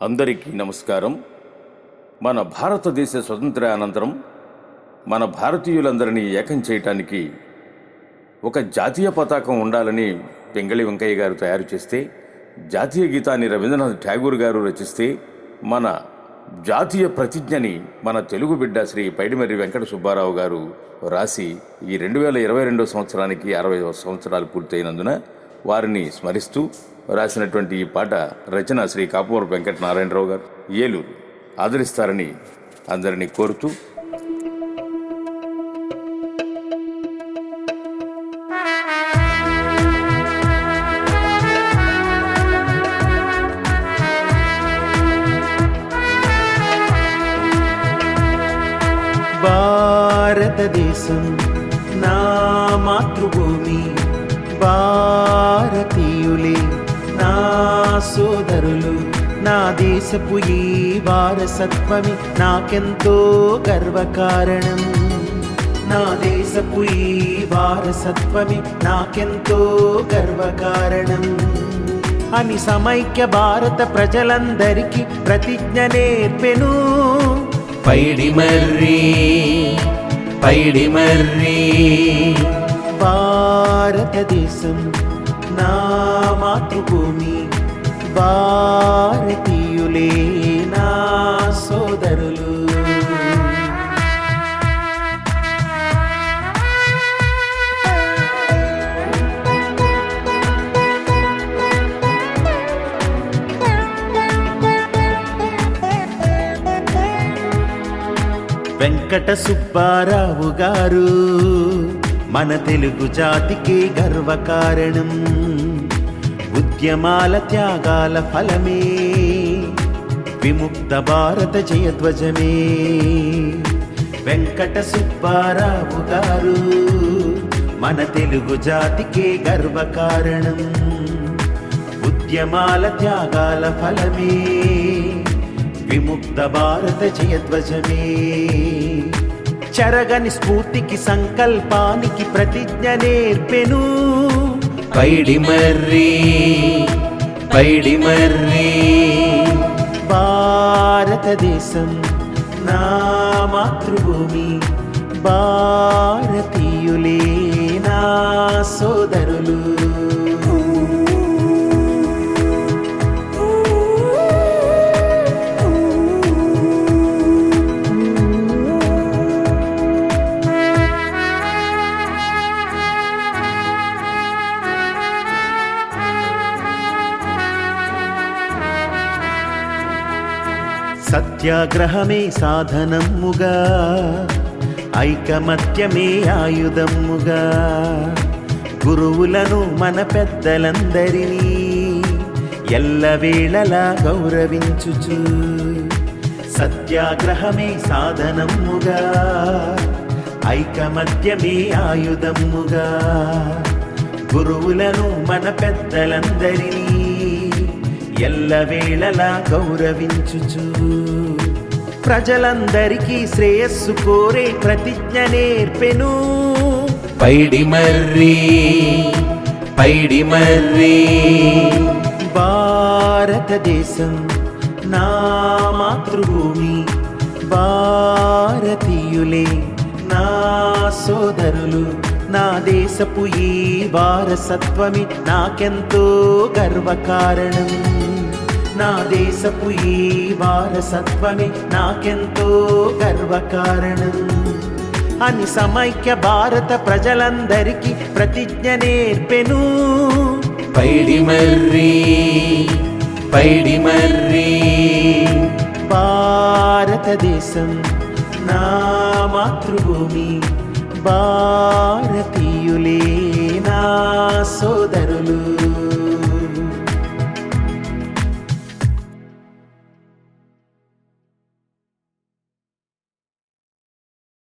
అందరికీ నమస్కారం. మన భారతదేశ స్వతంత్ర అనంతరం మన భారతీయులందరినీ ఏకం చేయటానికి ఒక జాతీయ పతాకం ఉండాలని పెంగళి వెంకయ్య గారు తయారు చేస్తే జాతీయ గీతాన్ని రవీంద్రనాథ్ ఠాగూర్ గారు రచిస్తే మన జాతీయ ప్రతిజ్ఞని మన తెలుగు బిడ్డ శ్రీ పైడిమర్రి వెంకట సుబ్బారావు గారు రాసి ఈ రెండు వేల ఇరవై రెండో సంవత్సరానికి అరవై సంవత్సరాలు పూర్తయినందున వారిని స్మరిస్తూ రాసినటువంటి ఈ పాట రచన శ్రీ కాపువర్ వెంకట నారాయణరావు గారు ఏలూరు ఆదరిస్తారని అందరినీ కోరుతూ భారతదేశం నా మాతృభూమి భారతీయులే. సోదరులు నా దేశపు ఈ వారసత్వమి నాకెంతో గర్వకారణం. నా దేశపు ఈ వారసత్వమి నాకెంతో గర్వకారణం. అని సమైక్య భారత ప్రజలందరికీ ప్రతిజ్ఞ నేర్పెను. పైడి మర్రి పైడి మర్రి. భారతదేశం నా మాతృభూమి భారతీయులే నా సోదరులు. వెంకట సుబ్బారావు గారు మన తెలుగు జాతికి గర్వకారణం ఉద్యమాల త్యాగాల ఫలమే. విముక్త భారత జయధ్వజమే. వెంకట సుబ్బారావు గారు మన తెలుగు జాతికి గర్వకారణం ఉద్యమాల త్యాగాల ఫలమే. విముక్త భారత జయధ్వజమే. చరగని స్ఫూర్తికి సంకల్పానికి ప్రతిజ్ఞ నేర్పెను. పైడి మర్రి పైడి మర్రి. భారతదేశం నా మాతృభూమి భారతీయులే నా సోదరులు. సత్యాగ్రహమే సాధనముగా ఐకమత్యమే ఆయుధముగా. గురువులను మన పెద్దలందరినీ ఎల్లవేళలా గౌరవించుచు సత్యాగ్రహమే సాధనముగా ఐకమత్యమే ఆయుధముగా. గురువులను మన పెద్దలందరినీ ఎల్లవేళలా గౌరవించుచు. ప్రజలందరికీ శ్రేయస్సు కోరే ప్రతిజ్ఞ నేర్పెను. పైడి మర్రి పైడి మర్రి. భారతదేశం నా మాతృభూమి భారతీయులే నా సోదరులు. నా దేశపు ఈ వారసత్వమి నాకెంతో గర్వకారణం. నా దేశపు ఈ వారసత్వమి నాకెంతో గర్వకారణం. అని సమైక్య భారత ప్రజలందరికీ ప్రతిజ్ఞ నేర్పెను. పైడి మర్రి పైడి మర్రి. భారతదేశం నా మాతృభూమి. భారతీయులే నా సోదరులు.